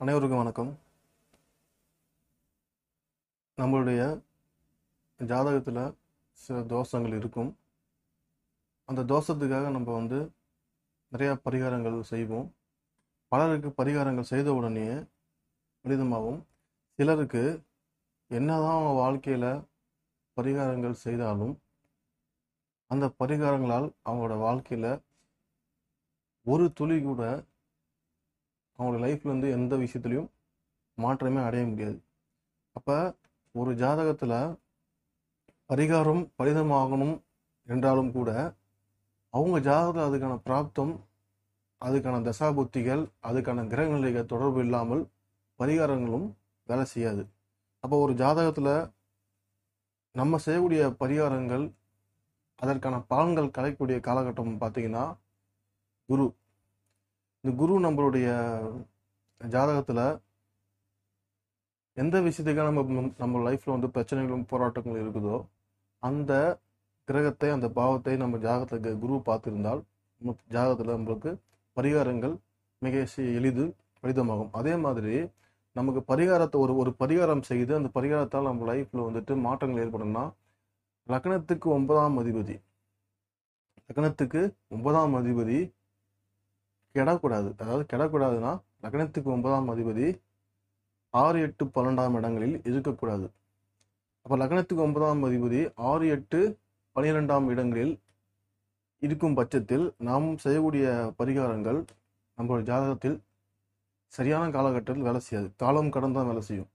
அனைவருக்கும் வணக்கம். நம்மளுடைய ஜாதகத்தில் சில தோஷங்கள் இருக்கும். அந்த தோஷத்துக்காக நம்ம வந்து நிறையா பரிகாரங்கள் செய்வோம். பலருக்கு பரிகாரங்கள் செய்த உடனே பலிதமாகும் சிலருக்கு என்னதான் அவங்க வாழ்க்கையில் பரிகாரங்கள் செய்தாலும் அந்த பரிகாரங்களால் அவங்களோட வாழ்க்கையில் ஒரு துளி கூட அவங்களோட லைஃப்ல இருந்து எந்த விஷயத்துலையும் மாற்றமே அடைய முடியாது. அப்போ ஒரு ஜாதகத்தில் பரிகாரம் பலிதமாகணும் என்றாலும் கூட அவங்க ஜாதகத்தில் அதுக்கான பிராப்தம் அதுக்கான தசாபுத்திகள் அதுக்கான கிரகநிலைகள் தொடர்பு இல்லாமல் பரிகாரங்களும் வேலை செய்யாது. அப்போ ஒரு ஜாதகத்தில் நம்ம செய்யக்கூடிய பரிகாரங்கள் அதற்கான பலன்கள் கிடைக்கக்கூடிய காலகட்டம் பார்த்தீங்கன்னா குரு. இந்த குரு நம்மளுடைய ஜாதகத்தில் எந்த விஷயத்துக்காக நம்ம நம்ம லைஃப்பில் வந்து பிரச்சனைகளும் போராட்டங்களும் இருக்குதோ அந்த கிரகத்தை அந்த பாவத்தை நம்ம ஜாதகத்துக்கு குரு பார்த்திருந்தால் நம்ம ஜாதகத்தில் நம்மளுக்கு பரிகாரங்கள் மிக எளிது எளிதமாகும் அதே மாதிரி நமக்கு பரிகாரத்தை ஒரு ஒரு பரிகாரம் செய்து அந்த பரிகாரத்தால் நம்ம லைஃப்பில் வந்துட்டு மாற்றங்கள் ஏற்படும்னா லக்னத்துக்கு ஒன்பதாம் அதிபதி. லக்னத்துக்கு ஒன்பதாம் அதிபதி கெடக்கூடாது. அதாவது கெடக்கூடாதுன்னா லக்னத்துக்கு ஒன்பதாம் அதிபதி ஆறு எட்டு பன்னெண்டாம் இடங்களில் இருக்கக்கூடாது. அப்போ லக்னத்துக்கு ஒன்பதாம் அதிபதி ஆறு எட்டு பனிரெண்டாம் இடங்களில் இருக்கும் பட்சத்தில் நாம் செய்யக்கூடிய பரிகாரங்கள் நம்மளோட ஜாதகத்தில் சரியான காலகட்டத்தில் வேலை செய்யாது. காலம் கடந்து தான் வேலை செய்யும்.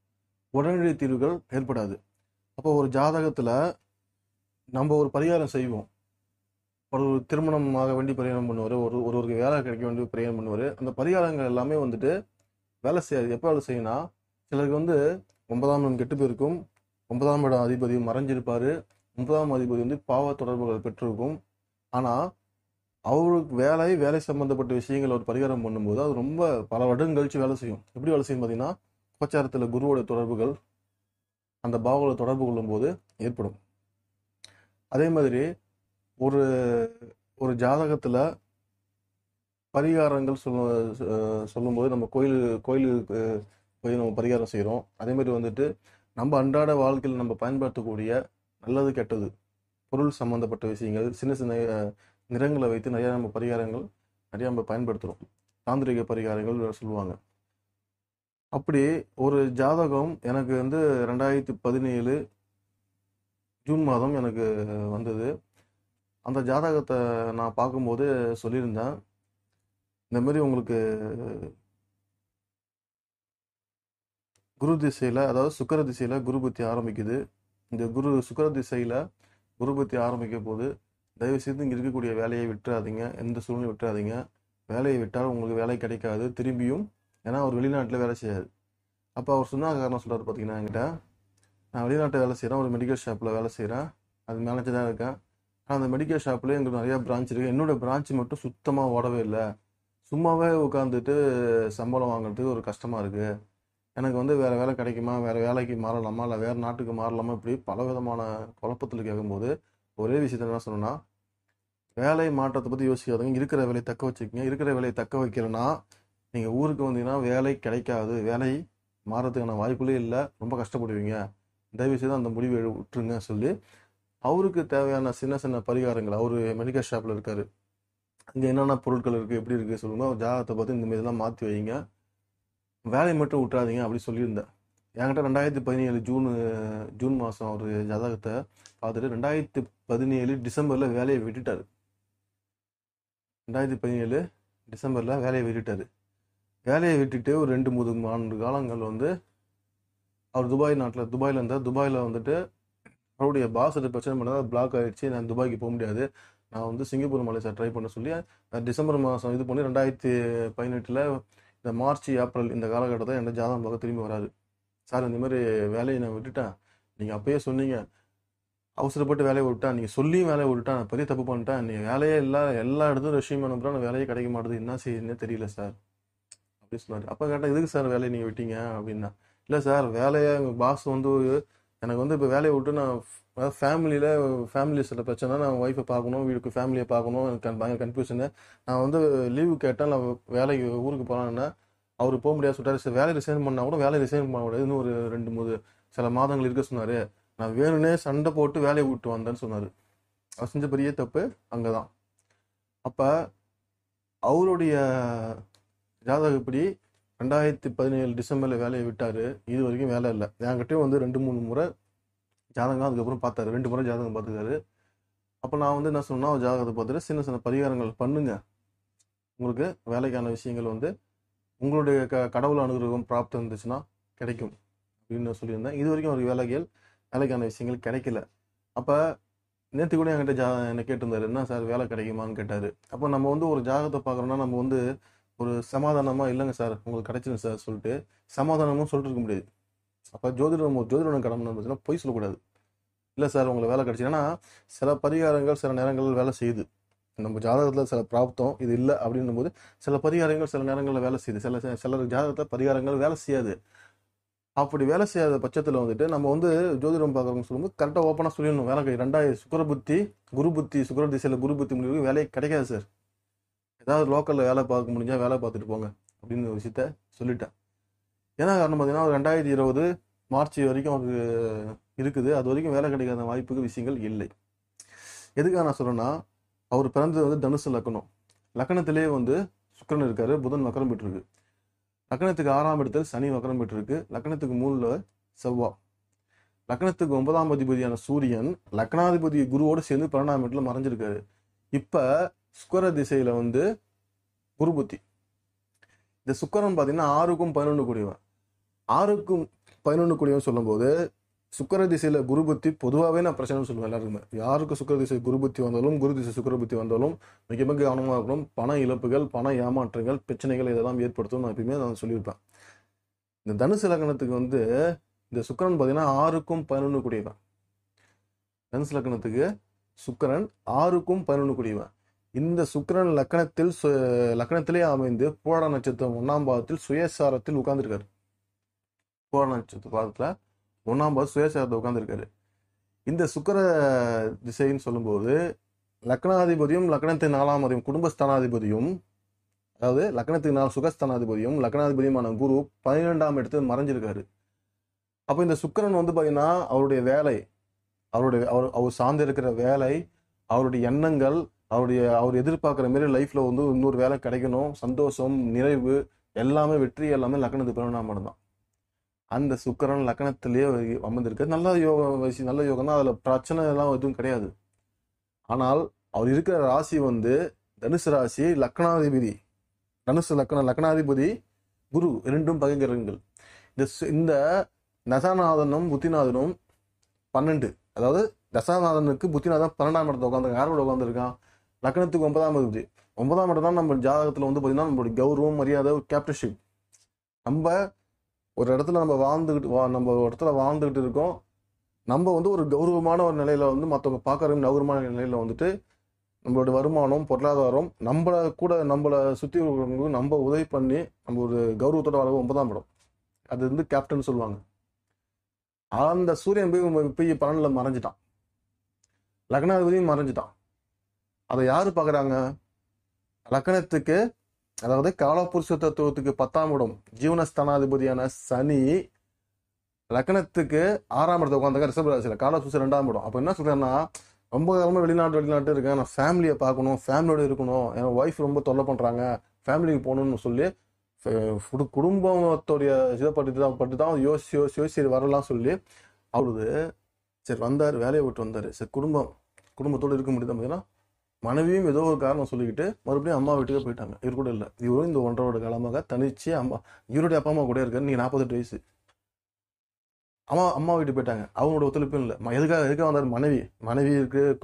உடனடி தீர்வுகள் ஏற்படாது. அப்போ ஒரு ஜாதகத்தில் நம்ம ஒரு பரிகாரம் செய்வோம். ஒரு திருமணம் ஆக வேண்டி பரிகாரம் பண்ணுவார். ஒரு ஒரு ஒரு வேலை கிடைக்க வேண்டி பரிகாரம் பண்ணுவார். அந்த பரிகாரங்கள் எல்லாமே வந்துட்டு வேலை செய்யாது. எப்போ வேலை செய்யும்னா சிலருக்கு வந்து ஒன்பதாம் இடம் கெட்டு போயிருக்கும். ஒன்பதாம் இடம் அதிபதி மறைஞ்சிருப்பார். ஒன்பதாம் அதிபதி வந்து பாவ தொடர்புகள் பெற்றிருக்கும். ஆனால் அவருக்கு வேலை வேலை சம்பந்தப்பட்ட விஷயங்கள் ஒரு பரிகாரம் பண்ணும்போது அது ரொம்ப பல வருடம் கழிச்சு வேலை செய்யும். எப்படி வேலை செய்யும் பார்த்தீங்கன்னா உபச்சாரத்தில் குருவோட தொடர்புகள் அந்த பாவோட தொடர்பு கொள்ளும்போது ஏற்படும். அதே மாதிரி ஒரு ஒரு ஜாதகத்தில் பரிகாரங்கள் சொல்ல சொல்லும்போது நம்ம கோயில் கோயிலுக்கு போய் நம்ம பரிகாரம் செய்கிறோம் அதேமாதிரி வந்துட்டு நம்ம அன்றாட வாழ்க்கையில் நம்ம பயன்படுத்தக்கூடிய நல்லது கெட்டது பொருள் சம்பந்தப்பட்ட விஷயங்கள் சின்ன சின்ன நிறங்களை வைத்து நிறையா நம்ம பரிகாரங்கள் நிறையா நம்ம பயன்படுத்துகிறோம் தாந்திரிக பரிகாரங்கள் சொல்லுவாங்க. அப்படி ஒரு ஜாதகம் எனக்கு வந்து ரெண்டாயிரத்தி பதினேழு ஜூன் மாதம் எனக்கு வந்தது. அந்த ஜாதகத்தை நான் பார்க்கும்போது சொல்லியிருந்தேன். இந்தமாரி உங்களுக்கு குரு திசையில் அதாவது சுக்கர திசையில் குரு புத்தி ஆரம்பிக்குது. இந்த குரு சுக்கர திசையில் குரு புத்தி ஆரம்பிக்க போது தயவு செய்து இங்கே இருக்கக்கூடிய வேலையை விட்டுறாதீங்க. எந்த சூழ்நிலை விட்டுறாதீங்க. வேலையை விட்டால் உங்களுக்கு வேலை கிடைக்காது. திரும்பியும் ஏன்னா அவர் வெளிநாட்டில் வேலை செய்யாது அப்போ அவர் சொன்ன காரணம் சொல்கிறார் பார்த்தீங்கன்னா என்கிட்ட. நான் வெளிநாட்டில் வேலை செய்கிறேன் ஒரு மெடிக்கல் ஷாப்பில் வேலை செய்கிறேன் அது மேனேஜர் தான் இருக்கேன். ஆனால் அந்த மெடிக்கல் ஷாப்பில் எங்களுக்கு நிறையா பிரான்ச் இருக்குது என்னோட பிரான்ச் மட்டும் சுத்தமாக ஓடவே இல்லை. சும்மாவே உட்காந்துட்டு சம்பளம் வாங்குறதுக்கு ஒரு கஷ்டமாக இருக்குது எனக்கு வந்து வேறு வேலை கிடைக்குமா? வேறு வேலைக்கு மாறலாமா? இல்லை வேறு நாட்டுக்கு மாறலாமா? இப்படி பல விதமான குழப்பத்தில் கேட்கும்போது ஒரே விஷயத்த என்ன சொன்னால் வேலை மாற்றத்தை பற்றி யோசிக்காதீங்க. இருக்கிற வேலையை தக்க வச்சுக்கோங்க. இருக்கிற வேலையை தக்க வைக்கிறேன்னா நீங்கள் ஊருக்கு வந்தீங்கன்னா வேலை கிடைக்காது. வேலை மாறுறதுக்கான வாய்ப்புகளே இல்லை. ரொம்ப கஷ்டப்படுவீங்க. தயவு செய்து அந்த முடிவை விட்டுருங்க சொல்லி அவருக்கு தேவையான சின்ன சின்ன பரிகாரங்கள். அவர் மெடிக்கல் ஷாப்பில் இருக்காரு. அங்கே என்னென்ன பொருட்கள் இருக்குது எப்படி இருக்குது சொல்லுங்க. ஜாதகத்தை பார்த்து இந்த மாதிரிலாம் மாற்றி வைங்க. வேலையை மட்டும் விட்டுறாதீங்க அப்படி சொல்லியிருந்தேன். என்கிட்ட ரெண்டாயிரத்தி பதினேழு ஜூன் ஜூன் மாதம் ஒரு ஜாதகத்தை பார்த்துட்டு ரெண்டாயிரத்தி பதினேழு டிசம்பரில் வேலையை விட்டுட்டார். ரெண்டாயிரத்தி பதினேழு டிசம்பரில் வேலையை விட்டுட்டார். வேலையை விட்டுட்டு ஒரு ரெண்டு மூணு ஆண்டு காலங்கள் வந்து அவர் துபாய் நாட்டில் துபாயில் இருந்தார். துபாயில் வந்துட்டு அவருடைய பாஸ்கிட்ட பிரச்சனை பண்ணால் பிளாக் ஆயிடுச்சு. நான் துபாய்க்கு போக முடியாது. நான் வந்து சிங்கப்பூர் மலேசியா ட்ரை பண்ண சொல்லி டிசம்பர் மாதம் இது பண்ணி ரெண்டாயிரத்தி பதினெட்டில் இந்த மார்ச் ஏப்ரல் இந்த காலகட்டத்தில் என் ஜாதகம் பார்க்க திரும்பி வராது சார் இந்த மாதிரி வேலையை நான் விட்டுட்டேன். நீங்கள் அப்பயே சொன்னீங்க. அவசரப்பட்டு வேலையை விட்டேன் நீங்கள் சொல்லியும் வேலையை விட்டுட்டேன் நான் பெரிய தப்பு பண்ணிட்டேன். நீ வேலையே இல்லை எல்லா இடத்துலையும் ரெஷ்யூம் அனுப்புகிறேன் நான் வேலையே கிடைக்க மாட்டேது. என்ன செய்யுதுன்னே தெரியல சார். அப்படி சொன்னார். அப்போ கேட்டால் எதுக்கு சார் வேலையை நீங்கள் விட்டீங்க? அப்படின்னா இல்லை சார் வேலையை எங்கள் பாஸ் வந்து எனக்கு வந்து இப்போ வேலையை விட்டு நான் அதாவது ஃபேமிலியில் ஃபேமிலி சில பிரச்சனை நான் ஒய்ஃபை பார்க்கணும் வீட்டுக்கு ஃபேமிலியை பார்க்கணும் எனக்கு பயங்கர கன்ஃபியூஷனு நான் வந்து லீவு கேட்டேன் நான் வேலைக்கு ஊருக்கு போகலான்னா அவர் போக முடியாது சொல்லிட்டாரு. சரி வேலை ரிசைன் பண்ணால் கூட வேலை ரிசைன் பண்ண முடியாது. இன்னும் ஒரு ரெண்டு மூணு சில மாதங்கள் இருக்க சொன்னார். நான் வேணும்னே சண்டை போட்டு வேலையை விட்டு வந்தேன்னு சொன்னார். அவர் செஞ்ச பெரிய தப்பு அங்கே தான் அப்போ அவருடைய ஜாதகப்படி ரெண்டாயிரத்தி பதினேழு டிசம்பரில் வேலையை விட்டார். இது வரைக்கும் வேலை இல்லை. என்கிட்டயும் வந்து ரெண்டு மூணு முறை ஜாதகம் அதுக்கப்புறம் பார்த்தாரு. ரெண்டு முறை ஜாதகம் பார்த்துக்காரு அப்போ நான் வந்து என்ன சொன்னால் அவர் ஜாதகத்தை பார்த்துட்டு சின்ன சின்ன பரிகாரங்கள் பண்ணுங்க. உங்களுக்கு வேலைக்கான விஷயங்கள் வந்து உங்களுடைய க கடவுள் அனுகிரகம் பிராப்தம் இருந்துச்சுன்னா கிடைக்கும் அப்படின்னு நான் சொல்லியிருந்தேன். இது வரைக்கும் அவருக்கு வேலைகள் வேலைக்கான விஷயங்கள் கிடைக்கல. அப்போ நேற்று கூட என்கிட்ட ஜா என்னை கேட்டிருந்தாரு என்ன சார் வேலை கிடைக்குமான்னு கேட்டார். அப்போ நம்ம வந்து ஒரு ஜாதகத்தை பார்க்குறோன்னா நம்ம வந்து ஒரு சமாதானமாக இல்லைங்க சார் உங்களுக்கு கிடைச்சிடும் சார் சொல்லிட்டு சமாதானமும் சொல்லிட்டு இருக்க முடியாது. அப்போ ஜோதிடம் ஜோதிடம் கடமை இருந்துச்சுன்னா பொய் சொல்லக்கூடாது. இல்லை சார் உங்களுக்கு வேலை கிடைச்சிதுன்னா சில பரிகாரங்கள் சில நேரங்களில் வேலை செய்யுது. நம்ம ஜாதகத்தில் சில பிராப்தம் இது இல்லை அப்படின்னும் போது சில பரிகாரங்கள் சில நேரங்களில் வேலை செய்யுது. சில சில ஜாதகத்தில் பரிகாரங்கள் வேலை செய்யாது. அப்படி வேலை செய்யாத பட்சத்தில் வந்துட்டு நம்ம வந்து ஜோதிடம் பார்க்குறவங்க சொல்லும்போது கரெக்டாக ஓப்பனாக சொல்லிடணும். வேலை ரெண்டாயிரம் சுக்கர புத்தி குரு புத்தி சுக்கர திசையில் குரு புத்தி முடிவு வேலையே கிடைக்காது சார். ஏதாவது லோக்கலில் வேலை பார்க்க முடிஞ்சால் வேலை பார்த்துட்டு போங்க அப்படின்னு ஒரு விஷயத்த சொல்லிட்டேன். ஏன்னா காரணம் பார்த்தீங்கன்னா ஒரு ரெண்டாயிரத்தி இருபது மார்ச் வரைக்கும் அவருக்கு இருக்குது. அது வரைக்கும் வேலை கிடைக்காத வாய்ப்புக்கு விஷயங்கள் இல்லை. எதுக்காக நான் சொல்கிறேன்னா அவர் பிறந்தது வந்து தனுசு லக்னம் லக்னத்திலே வந்து சுக்கிரன் இருக்காரு புதன் வக்கரம் பெற்றிருக்கு. லக்னத்துக்கு ஆறாம் இடத்தில் சனி வக்கரம் பெற்றிருக்கு. லக்னத்துக்கு மூணில் செவ்வாய் லக்னத்துக்கு ஒன்பதாம் அதிபதியான சூரியன் லக்னாதிபதி குருவோடு சேர்ந்து பன்னெண்டாம் இடத்துல மறைஞ்சிருக்காரு. இப்போ சுக்கர திசையில வந்து குரு புத்தி இந்த சுக்கரன் பார்த்தீங்கன்னா ஆறுக்கும் பதினொன்று கூடியவன். ஆறுக்கும் பதினொன்று கூடியவன் சொல்லும்போது சுக்கர திசையில குரு புத்தி பொதுவாகவே நான் பிரச்சனை சொல்லுவேன் எல்லாருக்குமே. யாருக்கு சுக்கர திசை குரு புத்தி வந்தாலும் குரு திசை சுக்கர புத்தி வந்தாலும் மிக மிக கவனமாக இருக்கணும். பண இழப்புகள் பண ஏமாற்றங்கள் பிரச்சனைகள் இதெல்லாம் ஏற்படுத்தும் நான் எப்பயுமே நான் சொல்லியிருப்பேன். இந்த தனுசு லக்னத்துக்கு வந்து இந்த சுக்கரன் பார்த்தீங்கன்னா ஆறுக்கும் பதினொன்று கூடியவன். தனுசு லக்னத்துக்கு சுக்கரன் ஆறுக்கும் பதினொன்று கூடியவன். இந்த சுக்கரன் லக்னத்தில் சு- லக்னத்திலே அமைந்து பூரட நட்சத்திரம் ஒன்னாம் பாதத்தில் சுயசாரத்தில் உட்கார்ந்துருக்காரு. பூரட நட்சத்திர பாதத்துல ஒன்னாம் பாதம் சுயசாரத்தை உட்கார்ந்துருக்காரு. இந்த சுக்கர திசைன்னு சொல்லும்போது லக்னாதிபதியும் லக்னத்தின் நாலாம் அதிபதியும் குடும்பஸ்தானாதிபதியும் அதாவது லக்னத்துக்கு நாலு சுகஸ்தானாதிபதியும் லக்னாதிபதியுமான குரு பன்னிரெண்டாம் இடத்துல மறைஞ்சிருக்காரு. அப்போ இந்த சுக்கரன் வந்து பார்த்தீங்கன்னா அவருடைய வேலை அவருடைய அவர் அவர் சார்ந்து இருக்கிற வேலை அவருடைய எண்ணங்கள் அவருடைய அவர் எதிர்பார்க்குற மாரி லைஃப்பில் வந்து இன்னொரு வேலை கிடைக்கணும். சந்தோஷம் நிறைவு எல்லாமே வெற்றி எல்லாமே லக்னத்து பன்னெண்டாம் தான் அந்த சுக்கரன் லக்னத்திலேயே அமர்ந்திருக்கு நல்ல யோகம் வயசு நல்ல யோகம் தான் அதில் பிரச்சனை எல்லாம் எதுவும் கிடையாது. ஆனால் அவர் இருக்கிற ராசி வந்து தனுசு ராசி லக்னாதிபதி தனுசு லக்ன லக்னாதிபதி குரு இரண்டும் பகைகிரகங்கள் இந்த இந்த தசாநாதனும் புத்திநாதனும் பன்னெண்டு. அதாவது தசாநாதனுக்கு புத்திநாதன் பன்னெண்டாம் இடத்துல உட்காந்துருக்கான் யாரோட உட்காந்துருக்கான் லக்னத்துக்கு ஒன்பதாம் இருக்குது ஒன்பதாம் இடம் தான் நம்ம ஜாதகத்தில் வந்து பார்த்திங்கன்னா நம்மளுடைய கௌரவம் மரியாதை கேப்டன்ஷிப் நம்ம ஒரு இடத்துல நம்ம வாழ்ந்துக்கிட்டு வா- நம்ம ஒரு இடத்துல வாழ்ந்துக்கிட்டு இருக்கோம். நம்ம வந்து ஒரு கௌரவமான ஒரு நிலையில் வந்து மற்றவங்க பார்க்குற கௌரவமான நிலையில் வந்துட்டு நம்மளோட வருமானம் பொருளாதாரம் நம்மளை கூட நம்மளை சுற்றி இருக்கிறவங்களுக்கு நம்ம உதவி பண்ணி நம்ம ஒரு கௌரவத்தோட வாழ்வு ஒன்பதாம் இடம். அது வந்து கேப்டன் சொல்லுவாங்க. அந்த சூரியன் போய் போய் பலனில் மறைஞ்சிட்டான். லக்னாதிபதியும் மறைஞ்சிட்டான். அதை யாரு பார்க்குறாங்க? லக்னத்துக்கு அதாவது காலபுருஷ தத்துவத்துக்கு பத்தாம் இடம் ஜீவனஸ்தானாதிபதியான சனி லக்னத்துக்கு ஆறாம் இடத்துல உட்காந்துக்க ரிஷபராசியில காலபுருஷ ரெண்டாம் இடம். அப்போ என்ன சொல்கிறேன்னா ரொம்ப காலமாக வெளிநாட்டு வெளிநாட்டு இருக்கேன். நான் ஃபேமிலியை பார்க்கணும் ஃபேமிலியோடு இருக்கணும். என் ஒய்ஃப் ரொம்ப தொல்லை பண்ணுறாங்க ஃபேமிலிக்கு போகணும்னு சொல்லி ஃப- குடும்பத்தோடைய இதை பட்டு தான் பட்டு தான் யோசிச்சு யோசிச்சு யோசிச்சு வரலாம் சொல்லி அவரு சரி வந்தார் வேலையை விட்டு வந்தார். சரி குடும்பம் குடும்பத்தோடு இருக்க முடியுது பார்த்தீங்கன்னா மனைவியும் ஏதோ ஒரு காரணம் சொல்லிக்கிட்டு மறுபடியும் அம்மா வீட்டுக்கே போயிட்டாங்க. இவர் கூட இல்லை. இவரும் இந்த ஒன்றரை வருட காலமாக தனிச்சு அம்மா இவருடைய அப்பா அம்மா கூட இருக்காரு. நீங்க நாற்பத்தெட்டு வயசு. அம்மா அம்மா வீட்டுக்கு போயிட்டாங்க. அவங்களோட ஒத்துழைப்பும் இல்லை. ம- எதுக்காக எதுக்காக வந்தார்? மனைவி. மனைவி இருக்கு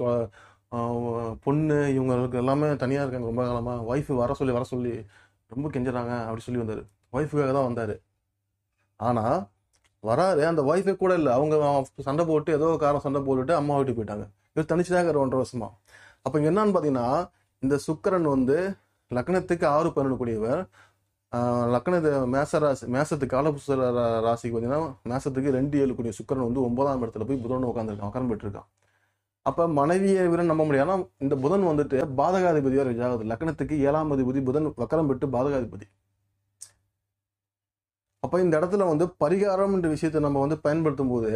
பொண்ணு இவங்களுக்கு எல்லாமே தனியா இருக்காங்க ரொம்ப காலமா. ஒய்ஃப் வர சொல்லி வர சொல்லி ரொம்ப கெஞ்சுறாங்க அப்படி சொல்லி வந்தார். ஒய்ஃபுக்காக தான் வந்தார். ஆனா வராரு. அந்த ஒய்ஃபே கூட இல்லை. அவங்க சண்டை போட்டு ஏதோ ஒரு காரணம் சண்டை போட்டுட்டு அம்மா வீட்டுக்கு போயிட்டாங்க. இவர் தனிச்சுதான் இருக்காரு ஒன்றரை வருஷமா. அப்போ என்னன்னு பார்த்தீங்கன்னா இந்த சுக்கரன் வந்து லக்னத்துக்கு ஆறு பன்னெண்டு கூடியவர் லக்னத்து மேச ராசி மேசத்துக்கு காலபுச ராசிக்கு பார்த்தீங்கன்னா மேசத்துக்கு ரெண்டு ஏழு கூடிய சுக்கரன் வந்து ஒன்பதாம் இடத்துல போய் புதன் உட்காந்துருக்கான் உட்கார்ந்து பெற்றிருக்கான். அப்போ மனைவியை விட நம்ப முடியாது இந்த புதன் வந்துட்டு பாதகாதிபதியாக இருக்கு லக்னத்துக்கு ஏழாம் அதிபதி புதன் வக்கரம் பெற்று பாதகாதிபதி. அப்போ இந்த இடத்துல வந்து பரிகாரம்ன்ற விஷயத்தை நம்ம வந்து பயன்படுத்தும் போது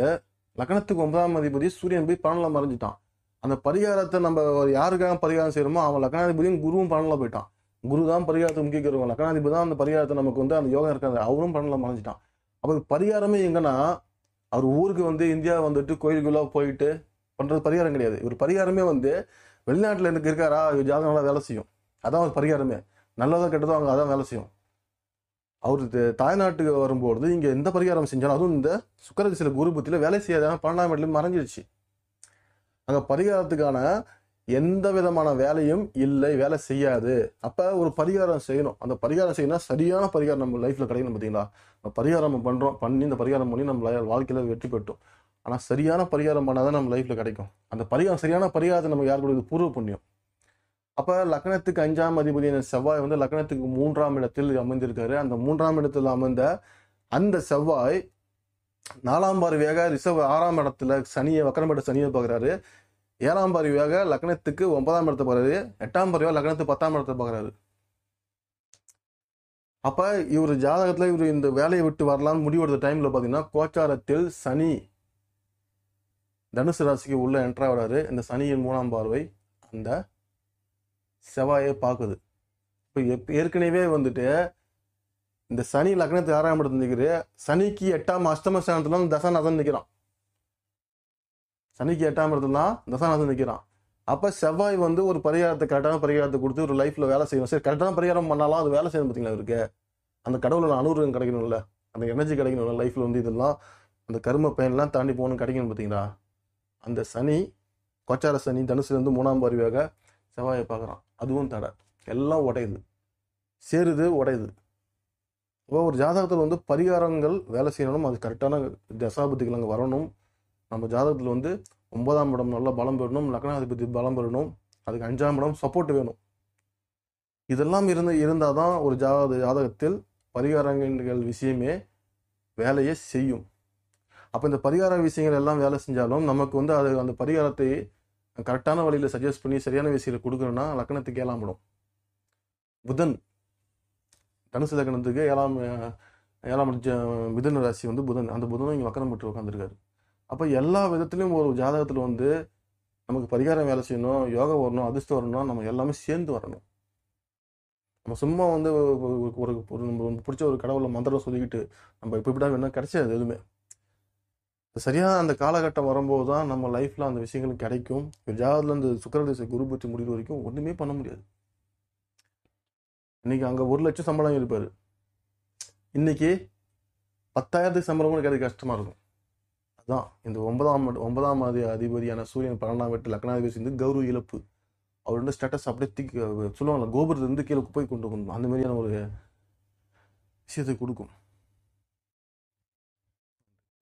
லக்னத்துக்கு ஒன்பதாம் அதிபதி சூரியன் போய் பன்னெண்டில் மறைஞ்சிட்டான். அந்த பரிகாரத்தை நம்ம யாருக்காக பரிகாரம் செய்யறோமோ அவன் லக்னாதிபதியும் குருவும் பன்னெண்டில் போயிட்டான். குரு தான் பரிகாரத்தை முக்கியம் லக்னாதிபதி தான் அந்த பரிகாரத்தை நமக்கு வந்து அந்த யோகம் இருக்காது. அவரும் பன்னெண்டில் மறைஞ்சிட்டான். அப்போ பரிகாரமே எங்கன்னா அவர் ஊருக்கு வந்து இந்தியா வந்துட்டு கோயிலுக்குள்ள போயிட்டு பண்றது பரிகாரம் கிடையாது. இவர் பரிகாரமே வந்து வெளிநாட்டில் எனக்கு இருக்காரா? இவர் ஜாதகம் நல்லா வேலை செய்யும். அதான் ஒரு பரிகாரமே. நல்லதாக கெட்டதோ அவங்க அதான் வேலை செய்யும். அவர் த- தாய்நாட்டுக்கு வரும்போது இங்கே எந்த பரிகாரம் செஞ்சாலும் அதுவும் இந்த சுக்கரதிசில குரு புத்தியில் வேலை செய்யாத பன்னெண்டாம் இடத்துல மறைஞ்சிருச்சு. அங்கே பரிகாரத்துக்கான எந்த விதமான வேலையும் இல்லை வேலை செய்யாது. அப்போ ஒரு பரிகாரம் செய்யணும். அந்த பரிகாரம் செய்யணும் சரியான பரிகாரம் நம்ம லைஃப்பில் கிடைக்கணும் பார்த்தீங்களா நம்ம பரிகாரம் நம்ம பண்ணுறோம் பண்ணி இந்த பரிகாரம் பண்ணி நம்ம வாழ்க்கையில் வெற்றி பெற்றோம். ஆனால் சரியான பரிகாரம் பண்ணால் தான் நம்ம லைஃப்பில் கிடைக்கும். அந்த பரிகாரம் சரியான பரிகாரத்தை நம்ம யார் கொடுக்குது? பூர்வ புண்ணியம். அப்போ லக்னத்துக்கு அஞ்சாம் அதிபதியான செவ்வாய் வந்து லக்னத்துக்கு மூன்றாம் இடத்தில் அமைந்திருக்காரு. அந்த மூன்றாம் இடத்தில் அமர்ந்த அந்த செவ்வாய் நாலாம் பார்வையாக ரிஷவ் ஆறாம் இடத்துல சனியை வக்கரமேட்ட சனியை பார்க்குறாரு. ஏழாம் பார்வையாக லக்னத்துக்கு ஒன்பதாம் இடத்தை பார்க்குறாரு. எட்டாம் பார்வையாக லக்னத்துக்கு பத்தாம் இடத்தை பார்க்குறாரு. அப்போ இவர் ஜாதகத்தில் இவர் இந்த வேலையை விட்டு வரலாம்னு முடிவெடுத்த டைமில் பார்த்தீங்கன்னா கோச்சாரத்தில் சனி தனுசு ராசிக்கு உள்ள என்ட்ரா வராரு இந்த சனியின் மூணாம் பார்வை அந்த செவ்வாயை பார்க்குது. இப்போ எப் ஏற்கனவே வந்துட்டு இந்த சனி லக்னத்துக்கு ஆறாம் இடத்துல நிற்கிற சனிக்கு எட்டாம் அஷ்டம ஸ்தானத்துல தசாநாதன் நிற்கிறான் சனிக்கு எட்டாம் இடத்துல தான் தசாநாதன் நிற்கிறான் அப்ப செவ்வாய் வந்து ஒரு பரிகாரத்தை கரெக்டான பரிகாரத்தை கொடுத்து ஒரு லைஃப்ல வேலை செய்யணும். சரி கரெக்டான பரிகாரம் பண்ணாலும் அது வேலை செய்யணும் பார்த்தீங்களா இருக்கு அந்த கடவுளோட அனுகிரகம் கிடைக்கணும்ல. அந்த எனர்ஜி கிடைக்கணும்ல லைஃப்ல வந்து இதெல்லாம் அந்த கரும பயன்லாம் தாண்டி போகணும் கிடைக்கணும் பார்த்தீங்களா? அந்த சனி கொச்சார சனி தனுசுலேருந்து மூணாம் பருவியாக செவ்வாயை பார்க்குறான். அதுவும் தடை. எல்லாம் உடையுது. சேருது உடையுது. ஒவ்வொரு ஒரு ஜாதகத்தில் வந்து பரிகாரங்கள் வேலை செய்யணும். அது கரெக்டான தசாபதிகள் அங்கே வரணும். நம்ம ஜாதகத்தில் வந்து ஒன்பதாம் இடம் நல்லா பலம் பெறணும். லக்னாதிபதி பலம் பெறணும். அதுக்கு அஞ்சாம் இடம் சப்போர்ட் வேணும். இதெல்லாம் இருந்து இருந்தால் தான் ஒரு ஜாத ஜாதகத்தில் பரிகாரங்கள் விஷயமே வேலையை செய்யும். அப்போ இந்த பரிகார விஷயங்கள் எல்லாம் வேலை செஞ்சாலும் நமக்கு வந்து அது அந்த பரிகாரத்தை கரெக்டான வழியில் சஜஸ்ட் பண்ணி சரியான விஷயத்தில் கொடுக்கணும்னா லக்னத்துக்கு ஏழாம் இடம். புதன் தனுசு லக்னத்துக்கு ஏழாம் ஏழாம் ஜ- மிதுன ராசி வந்து புதன். அந்த புதனும் இங்கே வக்கரம் பெற்று உட்காந்துருக்காரு அப்போ எல்லா விதத்துலையும் ஒரு ஜாதகத்தில் வந்து நமக்கு பரிகாரம் வேலை செய்யணும் யோகா வரணும் அதிர்ஷ்டம் வரணும் நம்ம எல்லாமே சேர்ந்து வரணும். நம்ம சும்மா வந்து ஒரு ஒரு நம்ம பிடிச்ச ஒரு கடவுளை மந்திரம் சொல்லிக்கிட்டு நம்ம இப்போ இப்படி வேணும் கிடைச்சாது எதுவுமே. சரியாக அந்த காலகட்டம் வரும்போது தான் நம்ம லைஃப்பில் அந்த விஷயங்கள் கிடைக்கும். ஜாதகத்தில் அந்த இந்த சுக்கரதேச குரு பற்றி முடிவு வரைக்கும் ஒன்றுமே பண்ண முடியாது. இன்னைக்கு அங்கே ஒரு லட்சம் சம்பளம் இருப்பார். இன்னைக்கு பத்தாயிரத்துக்கு சம்பளம் கூட கிடைக்க கஷ்டமாக இருக்கும். அதான் இந்த ஒன்பதாம் ஒன்பதாம் அதிபதியான சூரியன் பன்னெண்டாம் வீட்டு லக்னாதிபதி சேர்ந்து கௌரவ இழப்பு. அவரோட ஸ்டேட்டஸ் அப்படியே தூக்கி சொல்லுவாங்கல்ல கோபுரத்துலேருந்து கீழே போய் கொண்டு போகணும் அந்த மாதிரியான ஒரு விஷயத்தை கொடுக்கும்.